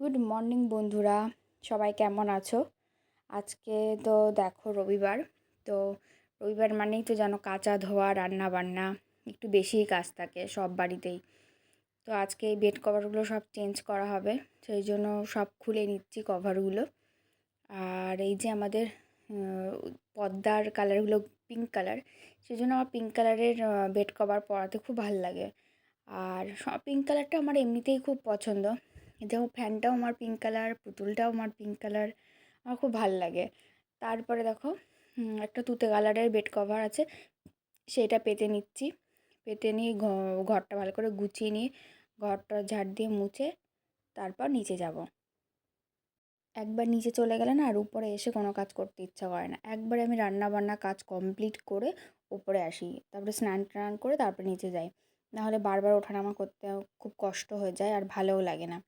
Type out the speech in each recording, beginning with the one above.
Good morning বন্ধুরা। সবাই কেমন আছো? আজকে তো দেখো রবিবার। তো রবিবার মানেই তো জানো কাঁচা ধোয়া রান্না বান্না একটু বেশিই কাজ থাকে সব বাড়িতেই। তো আজকে এই বেড কভারগুলো সব চেঞ্জ করা হবে, সেই জন্য সব খুলে নিচ্ছি কভারগুলো আর এই যে আমাদের পর্দার কালারগুলো পিঙ্ক কালার সেই জন্য আমার পিঙ্ক কালারের বেড কভার পরাতে খুব ভালো লাগে। আর পিঙ্ক কালারটা আমার এমনিতেই খুব পছন্দ। যেমন ফ্যানটাও আমার পিঙ্ক কালার পুতুলটাও আমার পিঙ্ক কালার আমার খুব ভালো লাগে। তারপরে দেখো একটা তুতে কালারের বেড কভার আছে, সেটা পেতে নিচ্ছি। পেতে নিয়ে ঘরটা ভালো করে গুছিয়ে নিয়ে ঘরটা ঝাড় দিয়ে মুছে তারপর নিচে যাব। একবার নিচে চলে গেলে না আর উপরে এসে কোনো কাজ করতে ইচ্ছা করে না। একবারে আমি রান্না বান্না কাজ কমপ্লিট করে উপরে আসি, তারপরে স্নান টান করে তারপরে নিচে যাই। নাহলে বারবার ওঠানামা করতে খুব কষ্ট হয়ে যায় আর ভালোও লাগে না।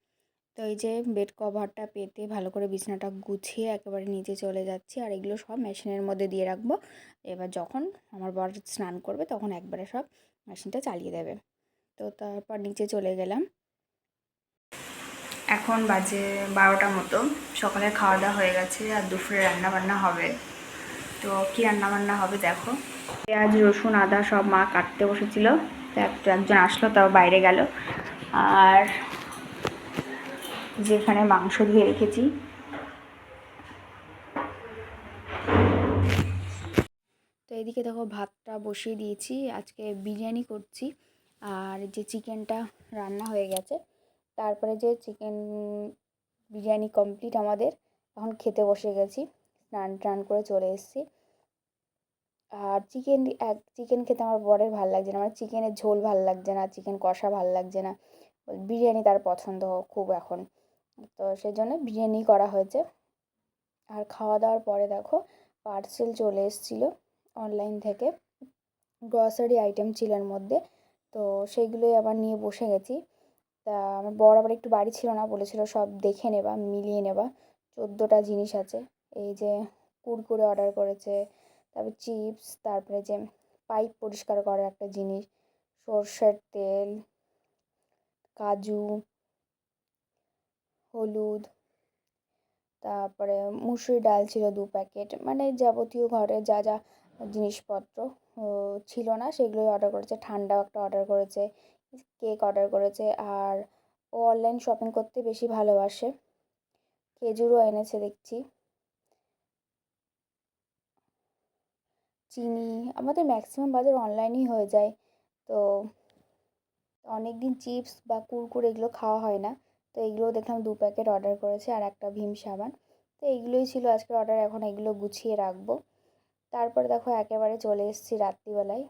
তো এই যে বেড কভারটা পেতে ভালো করে বিছানাটা গুছিয়ে একেবারে নিচে চলে যাচ্ছি আর এগুলো সব মেশিনের মধ্যে দিয়ে রাখব। এবার যখন আমার বর স্নান করবে তখন একবারে সব মেশিনটা চালিয়ে দেবে। তো তারপর নিচে চলে গেলাম। এখন বাজে বারোটা মতো। সকালে খাওয়া দাওয়া হয়ে গেছে আর দুপুরে রান্না বান্না হবে। তো কী রান্না বান্না হবে দেখো। পেঁয়াজ, রসুন, আদা সব মা কাটতে বসেছিল। তো এক- একজন আসলো তাও বাইরে গেল। আর যেখানে মাংস ধুয়ে রেখেছি। তো এদিকে দেখো ভাতটা বসিয়ে দিয়েছি, আজকে বিরিয়ানি করছি। আর যে চিকেনটা রান্না হয়ে গেছে, তারপরে যে চিকেন বিরিয়ানি কমপ্লিট আমাদের, এখন খেতে বসে গেছি, স্নান টান করে চলে এসেছি। আর চিকেন এক, চিকেন খেতে আমার বরের ভালো লাগছে না আমার চিকেনের ঝোল ভালো লাগছে না, চিকেন কষা ভালো লাগছে না, বিরিয়ানি তার পছন্দ খুব এখন। তো সেই জন্য বিরিয়ানি করা হয়েছে। আর খাওয়া দাওয়ার পরে দেখো পার্সেল চলে এসেছিল অনলাইন থেকে। গ্রসারি আইটেম ছিল মধ্যে। তো সেইগুলোই আবার নিয়ে বসে গেছি। তা আমার বর আবার একটু বাড়ি ছিল না, বলেছিল সব দেখে নেবা, মিলিয়ে নেবা। চোদ্দোটা জিনিস আছে। এই যে কুরকুরে অর্ডার করেছে, তারপর চিপস তারপরে যে পাইপ পরিষ্কার করার একটা জিনিস, সর্ষের তেল, কাজু হলুদ, তারপরে মুসুরি ডাল ছিল দু প্যাকেট মানে যাবতীয় ঘরে যা যা জিনিসপত্র ছিল না, সেগুলোই অর্ডার করেছে। ঠান্ডাও একটা অর্ডার করেছে কেক অর্ডার করেছে, আর ও অনলাইন শপিং করতে বেশি ভালোবাসে। খেজুরও এনেছে, দেখছি। চিনি, আমাদের ম্যাক্সিমাম বাজার অনলাইনই হয়ে যায়, তো অনেক দিন চিপস বা কুরকুরে এগুলো খাওয়া হয় না। তো এগুলো দেখলাম দু প্যাকেট অর্ডার করেছে আর একটা ভীম সাবান। তো এইগুলোই ছিল আজকের অর্ডার, এখন এগুলো গুছিয়ে রাখব। তারপরে দেখো একেবারে চলে এসেছি রাত্রিবেলায়।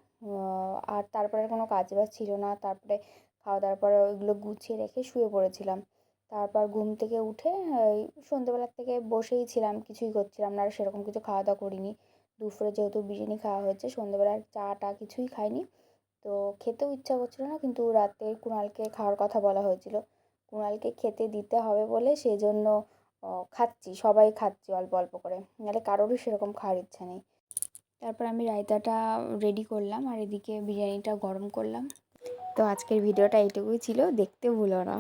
আর তারপরে কোনো কাজ বাজ ছিল না। তারপরে খাওয়া দাওয়ার পরে ওইগুলো গুছিয়ে রেখে শুয়ে পড়েছিলাম। তারপর ঘুম থেকে উঠে ওই সন্ধ্যেবেলার থেকে বসেই ছিলাম, কিছুই করছিলাম না আর সেরকম কিছু খাওয়া দাওয়া করিনি। দুপুরে যেহেতু বিরিয়ানি খাওয়া হয়েছে, সন্ধ্যেবেলার চা টা কিছুই খাইনি। তো খেতেও ইচ্ছা করছিল না, কিন্তু রাতে কুণালকে খাওয়ার কথা বলা হয়েছিল। কুণালকে খেতে দিতে হবে বলে সেই জন্য খাচ্ছি, সবাই খাচ্ছি অল্প অল্প করে। নাহলে কারোরই সেরকম খাওয়ার ইচ্ছা নেই। তারপর আমি রায়তাটা রেডি করলাম আর এদিকে বিরিয়ানিটা গরম করলাম। তো আজকের ভিডিওটা এইটুকুই ছিল, দেখতে ভুলো না।